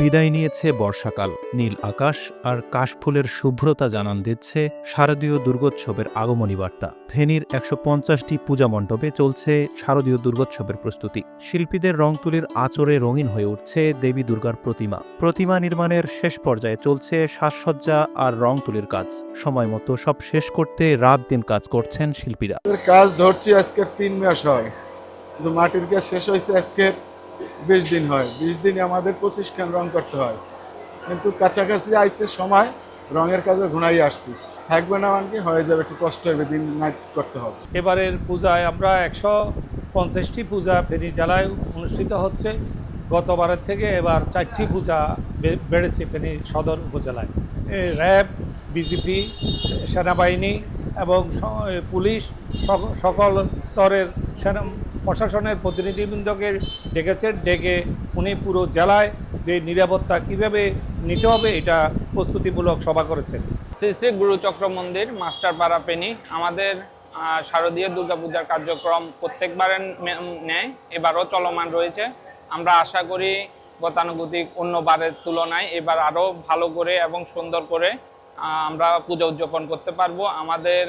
বিদায় নিয়েছে বর্ষাকাল। নীল আকাশ আর কাশফুলের শুভ্রতা জানান দিচ্ছে শারদীয় দুর্গোৎসবের আগমনী বার্তা। ফেনীর একশো পঞ্চাশটি পূজা মণ্ডপে চলছে শারদীয় দুর্গোৎসবের প্রস্তুতি। শিল্পীদের রং তুলির আচরে রঙিন হয়ে উঠছে দেবী দুর্গার প্রতিমা। প্রতিমা নির্মাণের শেষ পর্যায়ে চলছে সাজসজ্জা আর রং তুলির কাজ। সময় মতো সব শেষ করতে রাত দিন কাজ করছেন শিল্পীরা। কাজ ধরছি আজকে তিন মাস হয়। মাটির কাজ শেষ হয়েছে আজকে বিশ দিন হয়। বিশ দিনে আমাদের পঁচিশ খান রং করতে হয়। কিন্তু কাছাকাছি আইছে সময় রঙের কাজে ঘুনাই আসছি। থাকবে না মানে কি, হয়ে যাবে, একটু কষ্ট হবে, দিন নাইট করতে হবে। এবারের পূজায় আমরা একশো পঞ্চাশটি পূজা ফেনী জেলায় অনুষ্ঠিত হচ্ছে। গতবারের থেকে এবার চারটি পূজা বেড়েছে ফেনী সদর উপজেলায়। র্যাব, বিজেপি, সেনাবাহিনী এবং পুলিশ সক- সকল স্তরের সেনা প্রশাসনের প্রতিনিধিবৃন্দকে ডেকেছেন, ডেকে উনি পুরো জেলায় যে নিরাপত্তা কীভাবে নিতে হবে এটা প্রস্তুতিমূলক সভা করেছেন। শ্রী শ্রী গুরুচক্র মন্দির মাস্টারপাড়া পেনি আমাদের শারদীয় দুর্গাপূজার কার্যক্রম প্রত্যেকবারের ন্যায়, এবারও চলমান রয়েছে। আমরা আশা করি গতানুগতিক অন্যবারের তুলনায় এবার আরও ভালো করে এবং সুন্দর করে আমরা পূজা উদযাপন করতে পারব। আমাদের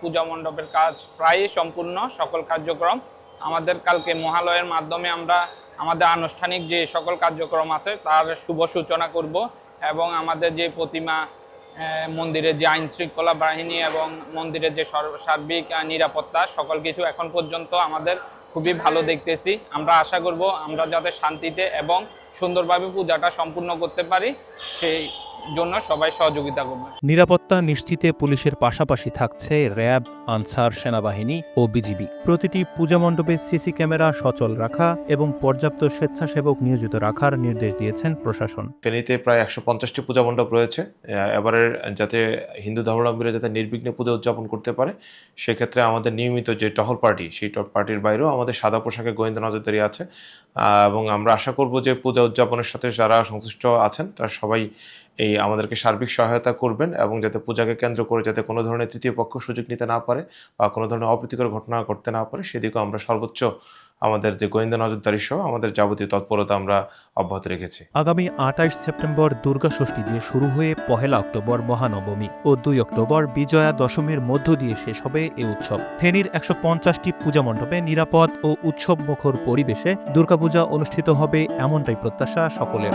পূজা মণ্ডপের কাজ প্রায়ই সম্পূর্ণ, সকল কার্যক্রম আমাদের কালকে মহালয়ের মাধ্যমে আমরা আমাদের আনুষ্ঠানিক যে সকল কার্যক্রম আছে, তার শুভ সূচনা করব এবং আমাদের যে প্রতিমা মন্দিরের যে আইন শৃঙ্খলা বাহিনী এবং মন্দিরের যে সর্ব- সার্বিক নিরাপত্তা, সকল কিছু এখন পর্যন্ত আমাদের খুবই ভালো দেখতেছি। আমরা আশা করব আমরা যাতে শান্তিতে এবং সুন্দরভাবে পূজাটা সম্পূর্ণ করতে পারি, সেই জন্য সবাই সহযোগিতা করবে। নিরাপত্তা নিশ্চিতে পুলিশের পাশাপাশি থাকছে র্যাব আনসার সেনাবাহিনী ও বিজিবি। প্রতিটি পূজা মণ্ডপে সিসি ক্যামেরা সচল রাখা এবং পর্যাপ্ত স্বেচ্ছাসেবক নিয়োজিত রাখার নির্দেশ দিয়েছেন প্রশাসন। ফেনীতে প্রায় একশো পঞ্চাশটি পূজা মণ্ডপ রয়েছে। আহ, এবারের যাতে হিন্দু ধর্মাবলম্বীরা যাতে নির্বিঘ্নে পুজো উদযাপন করতে পারে সেক্ষেত্রে আমাদের নিয়মিত যে টহল পার্টি সেই টহল পার্টির বাইরেও আমাদের সাদা পোশাকে গোয়েন্দা নজরদারি আছে। এবং আমরা আশা করব যে পূজা উদযাপনের সাথে যারা সংশ্লিষ্ট আছেন তারা সবাই এই আমাদেরকে সার্বিক সহায়তা করবেন এবং যাতে পূজাকে কেন্দ্র করে যাতে কোনো ধরনের তৃতীয় পক্ষ সুযোগ নিতে না পারে বা কোনো ধরনের অপ্রীতিকর ঘটনা ঘটতে না পারে, সেদিকেও আমরা সর্বোচ্চ আমাদের যে গোয়েন্দা নজরদারি সহ আমাদের যাবতীয় তৎপরতা আমরা অব্যাহত রেখেছি। আগামী আঠাশ সেপ্টেম্বর দুর্গা ষষ্ঠী দিয়ে শুরু হয়ে পহেলা অক্টোবর মহানবমী ও দুই অক্টোবর বিজয়া দশমীর মধ্য দিয়ে শেষ হবে এ উৎসব। ফেনীর একশো পঞ্চাশটি পূজা মণ্ডপে নিরাপদ ও উৎসব মুখর পরিবেশে দুর্গাপূজা অনুষ্ঠিত হবে এমনটাই প্রত্যাশা সকলের।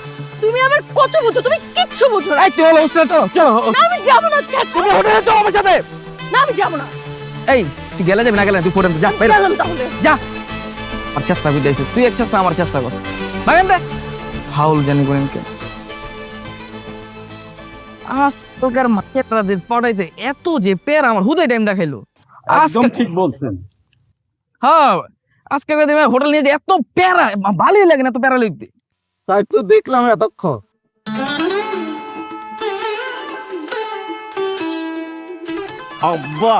তুমি আমার কত বুঝো? তুমি কিচ্ছু বুঝো না। এই তুই হলো হোস্টেলে চলো চলো না, আমি যাব না ছেড়ে। তুমি হোটেলে চলো আমার সাথে। না আমি যাব না। এই তুই গেলে যাবি না গেলে না, তুই ফোরেন যা বের। গেলাম তাহলে। যা। আর চেষ্টা করে যাইছিস তুই এক চেষ্টা আমার চেষ্টা কর। বাগান দে ফাউল জানি করেন কে। আজকালকার যে পড়াইতে এত যে পের আমার হুদয় টাইম দেখাইলো। একদম ঠিক বলছেন। হ্যাঁ আজকালকার হোটেল নিয়ে যে এত প্যারা ভালোই লাগে না এত প্যারা লিখতে তাই তো দেখলাম এতক্ষণ। আব্বা।